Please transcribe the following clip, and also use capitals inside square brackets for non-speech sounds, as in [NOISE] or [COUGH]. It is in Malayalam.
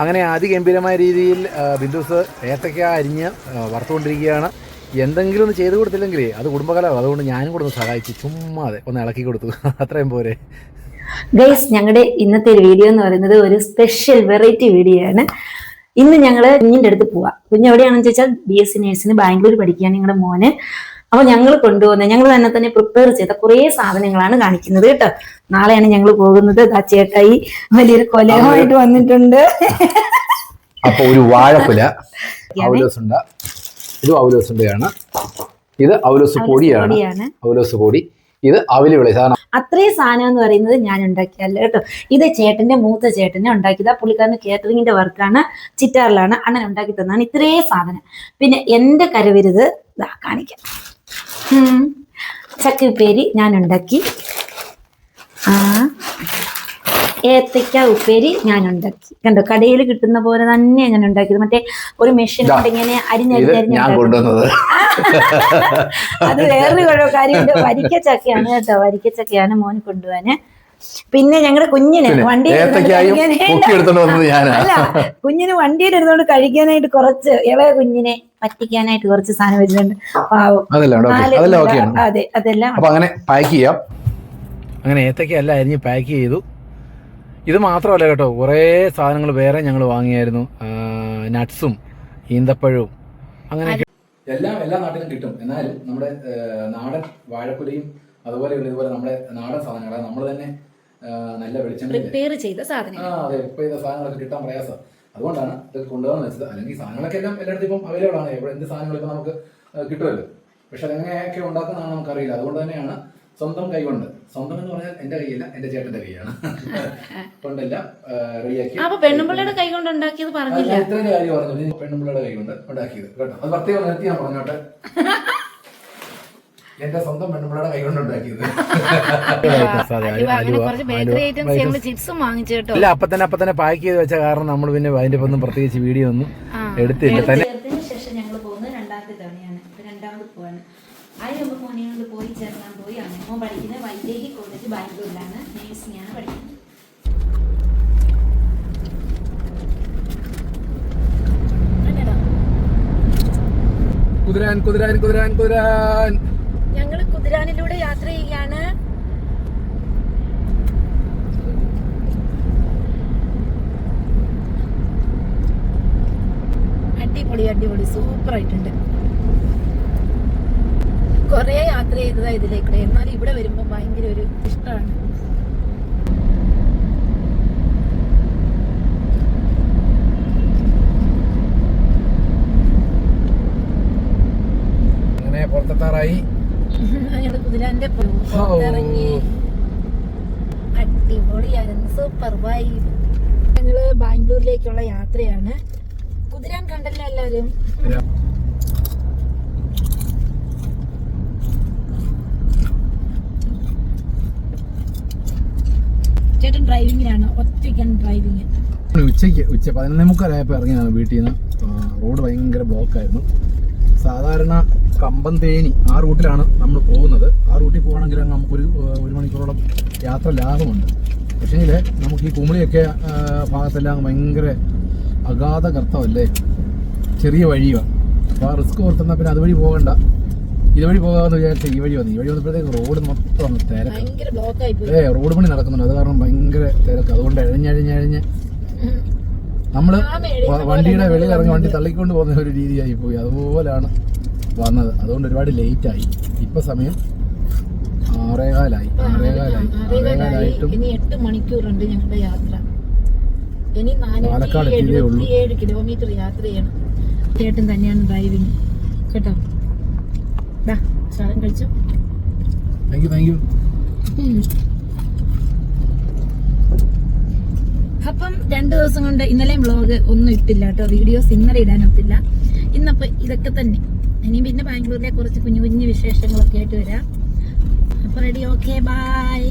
അങ്ങനെ അതിഗംഭീരമായ രീതിയിൽ ബിന്ദുസ് ഏത്തക്ക അരിഞ്ഞ് വറുത്തുകൊണ്ടിരിക്കുകയാണ്. എന്തെങ്കിലും ഒന്ന് ചെയ്തു കൊടുത്തില്ലെങ്കിലേ അത് കുടുംബകലമാണ് അതുകൊണ്ട് ഞാനും കൂടെ ഒന്ന് സഹായിച്ചു ചുമ്മാതെ ഒന്ന് ഇളക്കി കൊടുത്തു. [LAUGHS] അത്രയും പോരെ. ഗൈസ് ഞങ്ങളുടെ ഇന്നത്തെ ഒരു വീഡിയോ എന്ന് പറയുന്നത് ഒരു സ്പെഷ്യൽ വെറൈറ്റി വീഡിയോ ആണ്. ഇന്ന് ഞങ്ങൾ കുഞ്ഞിന്റെ അടുത്ത് പോവാ. കുഞ്ഞ് എവിടെയാണെന്ന് ചോദിച്ചാൽ ബി എസ് സി നേഴ്സിന് ബാംഗ്ലൂർ പഠിക്കുകയാണ് ഞങ്ങളുടെ മോന്. അപ്പൊ ഞങ്ങൾ കൊണ്ടുവന്ന ഞങ്ങൾ തന്നെ തന്നെ പ്രിപ്പയർ ചെയ്ത കുറേ സാധനങ്ങളാണ് കാണിക്കുന്നത് കേട്ടോ. നാളെയാണ് ഞങ്ങൾ പോകുന്നത്. ചേട്ടായി വലിയൊരു കൊലയുമായിട്ട് വന്നിട്ടുണ്ട്. അപ്പൊ ഒരു വാഴക്കുല ഔലോസുണ്ട ഇത് ഔലോസുണ്ടയാണ് ഇത് ഔലോസ് പൊടിയാണ്. ഔലോസ് പൊടി. ഇത് അവൽ വിളി സാധനം. അത്രയും സാധനം എന്ന് പറയുന്നത് ഞാൻ ഉണ്ടാക്കിയല്ല കേട്ടോ. ഇത് ചേട്ടന്റെ മൂത്ത ചേട്ടനെ ഉണ്ടാക്കിയത്. പുള്ളിക്കാരന് കേറ്ററിങ്ങിന്റെ വർക്കാണ് ചിറ്റാറിലാണ്. അണ്ണൻ ഉണ്ടാക്കി തന്നാണ് ഇത്രേ സാധനം. പിന്നെ എന്റെ കരവിരുത് കാണിക്കാം. ഉം. ചക്ക ഉപ്പേരി ഞാൻ ഉണ്ടാക്കി. ആ. ഏത്തയ്ക്ക ഉപ്പേരി ഞാൻ ഉണ്ടാക്കി. കണ്ടോ കടയിൽ കിട്ടുന്ന പോലെ തന്നെ ഞാൻ ഉണ്ടാക്കിയത്. മറ്റേ ഒരു മെഷീൻ. കൊണ്ട് ഇങ്ങനെ അരിഞ്ഞരിഞ്ഞരിഞ്ഞ് അത് വേറൊരു കുഴ- കാര്യമുണ്ട്. വരിക്കച്ചക്കയാണ് കേട്ടോ വരിക്കച്ചക്കയാണ് മോന് കൊണ്ടുപോവാന് പിന്നെ ഞങ്ങളുടെ കുഞ്ഞിന് വണ്ടി അല്ല കുഞ്ഞിന് വണ്ടിയിൽ ഇരുന്നോണ്ട് കഴിക്കാനായിട്ട് കുറച്ച് ഇളയ കുഞ്ഞിനെ പറ്റിക്കാനായിട്ട് കുറച്ച് സാധനം വരുന്നുണ്ട് പാവം. അതെ അതെല്ലാം അപ്പൊ അങ്ങനെ പാക്ക് ചെയ്യാം. അങ്ങനെ ഏത്തക്ക അല്ല അരിഞ്ഞ് പാക്ക് ചെയ്തു. ഇത് മാത്രമല്ല കേട്ടോ കുറേ സാധനങ്ങൾ വേറെ ഞങ്ങൾ വാങ്ങിയായിരുന്നു. നട്ട്സും ഈന്തപ്പഴവും അങ്ങനെ എല്ലാം എല്ലാ നാട്ടിലും കിട്ടും. എന്നാൽ നമ്മുടെ നാടൻ വാഴക്കുലയും അതുപോലെയുള്ള ഇതുപോലെ നമ്മുടെ നാടൻ സാധനങ്ങൾ നമ്മൾ തന്നെ നല്ല വെളിച്ചെണ്ണ റിപ്പയർ ചെയ്ത ആ അതെ ഇപ്പൊ ഇത് സാധനങ്ങളൊക്കെ കിട്ടാൻ പ്രയാസം. അതുകൊണ്ടാണ് ഇത് കൊണ്ടുപോകാൻ വെച്ചത്. അല്ലെങ്കിൽ സാധനങ്ങളൊക്കെ എല്ലാം എല്ലായിടത്തും ഇപ്പം അവൈലബിൾ ആണ്. എവിടെ എന്ത് സാധനങ്ങൾ ഇപ്പം നമുക്ക് കിട്ടുമല്ലോ? പക്ഷെ അതെങ്ങനെയൊക്കെ ഉണ്ടാക്കുന്നതാണ് നമുക്കറിയില്ല. അതുകൊണ്ട് തന്നെയാണ് സ്വന്തം കൈകൊണ്ട് സ്വന്തം എന്ന് പറഞ്ഞാൽ എന്റെ കൈയല്ല എന്റെ ചേട്ടന്റെ കൈയാണ്. [LAUGHS] കൊണ്ടെല്ലാം റെഡിയാക്കി. അപ്പൊ പെണ്ണുമ്പിള്ളയുടെ കൈ കൊണ്ട് ഉണ്ടാക്കിയത് പറഞ്ഞില്ല? ഇത്രയും കാര്യം പറഞ്ഞു. പെണ്ണുമ്പിള്ളയുടെ കൈ കൊണ്ട് ഉണ്ടാക്കിയത്. കേട്ടോ. അത് പ്രത്യേകം നിർത്തി ഞാൻ പറഞ്ഞോട്ടെ. [LAUGHS] എന്റെ സ്വന്തം പെണ്ണുമ്പിള്ളയുടെ കൈ കൊണ്ട് ഉണ്ടാക്കിയത്. ഇല്ല അപ്പൊ തന്നെ അപ്പൊ തന്നെ പാക്ക് ചെയ്ത് വെച്ച കാരണം നമ്മൾ പിന്നെ അതിന്റെ ഒന്നും പ്രത്യേകിച്ച് വീഡിയോ ഒന്നും എടുത്തില്ല. തന്നെ ശേഷം ഞങ്ങൾ പോകുന്നത് രണ്ടാമത്തെ തവണയാണ്. ഇപ്പൊ രണ്ടാമത് പോവാണ്. അതിന് മുമ്പ് മോനെ കൊണ്ട് പോയി ചേർക്കാൻ പോയി. അങ്ങനെ മോൻ പഠിക്കുന്നത് വൈദേഹി കോളേജ് ബാംഗ്ലൂരിലാണ്. നേഴ്സിംഗ് ആണ് പഠിക്കുന്നത്. കുതിരാൻ കുതിരാൻ കുതിരാൻ കുതിരാൻ. ഞങ്ങൾ കുതിരാനിലൂടെ യാത്ര ചെയ്യാണ്. അടിപൊളി അടിപൊളി സൂപ്പർ ആയിട്ടുണ്ട് കൊറേ യാത്ര ചെയ്തതാ ഇതിലേക്കൂടെ. എന്നാൽ ഇവിടെ വരുമ്പോ ഭയങ്കര ഒരു ഇഷ്ടമാണ് പുറത്തെത്താറായി. ഞങ്ങൾ കുതിരാന്റെ ഇറങ്ങി അടിപൊളിയായിരുന്നു സൂപ്പർ ബൈ ഞങ്ങൾ ബാംഗ്ലൂരിലേക്കുള്ള യാത്രയാണ്. കുതിരാൻ കണ്ടല്ലോ എല്ലാരും ചേട്ടൻ ഡ്രൈവിങ്ങിലാണ് ഒറ്റയ്ക്കാണ് ഡ്രൈവിങ് ഉച്ചയ്ക്ക് ഉച്ച പതിനൊന്നേ മുക്കാലായപ്പോൾ ഇറങ്ങിയാണ് വീട്ടിൽ നിന്ന് റോഡ് ഭയങ്കര ബ്ലോക്കായിരുന്നു സാധാരണ കമ്പം തേനി ആ റൂട്ടിലാണ് നമ്മൾ പോകുന്നത്. ആ റൂട്ടിൽ പോകണമെങ്കിൽ നമുക്കൊരു ഒരു മണിക്കൂറോളം യാത്ര ലാഭമുണ്ട്. പക്ഷേങ്കിൽ നമുക്ക് ഈ കുമിളിയൊക്കെ ഭാഗത്തെല്ലാം ഭയങ്കര അഗാധ കർത്തവല്ലേ? ചെറിയ വഴിയാണ് അപ്പോൾ ആ റിസ്ക് ഓർത്തുന്ന പിന്നെ അതുവഴി പോകണ്ട. ഇതുവഴി പോകാമെന്ന് വിചാരിച്ചാൽ ഈ വഴി വന്നു. ഈ വഴി വന്നപ്പോഴത്തേക്ക് റോഡ് മൊത്തം തിരക്ക്. ഏ റോഡ് പണി നടക്കുന്നുണ്ട്. അത് കാരണം ഭയങ്കര തിരക്ക്. അതുകൊണ്ട് എഴഞ്ഞഴഞ്ഞഴഞ്ഞ് നമ്മൾ വ- വണ്ടിയുടെ വെളിയിൽ ഇറങ്ങി വണ്ടി തള്ളിക്കൊണ്ട് പോകുന്ന ഒരു രീതിയായി പോയി. അതുപോലെയാണ് വന്നത്. അതുകൊണ്ട് ഒരുപാട് ലേറ്റ് ആയി. ഇപ്പൊ സമയം ആറേകാലായി. ആറേകാലായി. ആറേകാലായിട്ടും ഇനി എട്ട് മണിക്കൂറുണ്ട് ഞങ്ങളുടെ യാത്ര. ഇനി പാലക്കാട് എത്തിയതേ ഉള്ളൂ. എഴുപത്തിയേഴ് കിലോമീറ്റർ യാത്ര ചെയ്യണം ചേട്ടൻ തന്നെയാണ് ഡ്രൈവിങ് കേട്ടോ? സാധനം കഴിച്ചു? താങ്ക് യു താങ്ക് യു അപ്പം രണ്ടു ദിവസം കൊണ്ട് ഇന്നലെയും വ്ളോഗ് ഒന്നും ഇട്ടില്ല കേട്ടോ. വീഡിയോസ് ഇന്നലെ ഇടാനൊത്തില്ല ഇന്നപ്പോ ഇതൊക്കെ തന്നെ. ഇനി പിന്നെ ബാംഗ്ലൂരിലെ കുറച്ച് കുഞ്ഞു കുഞ്ഞു വിശേഷങ്ങളൊക്കെ ആയിട്ട് വരാം. അപ്പൊ റെഡി ഓക്കെ ബൈ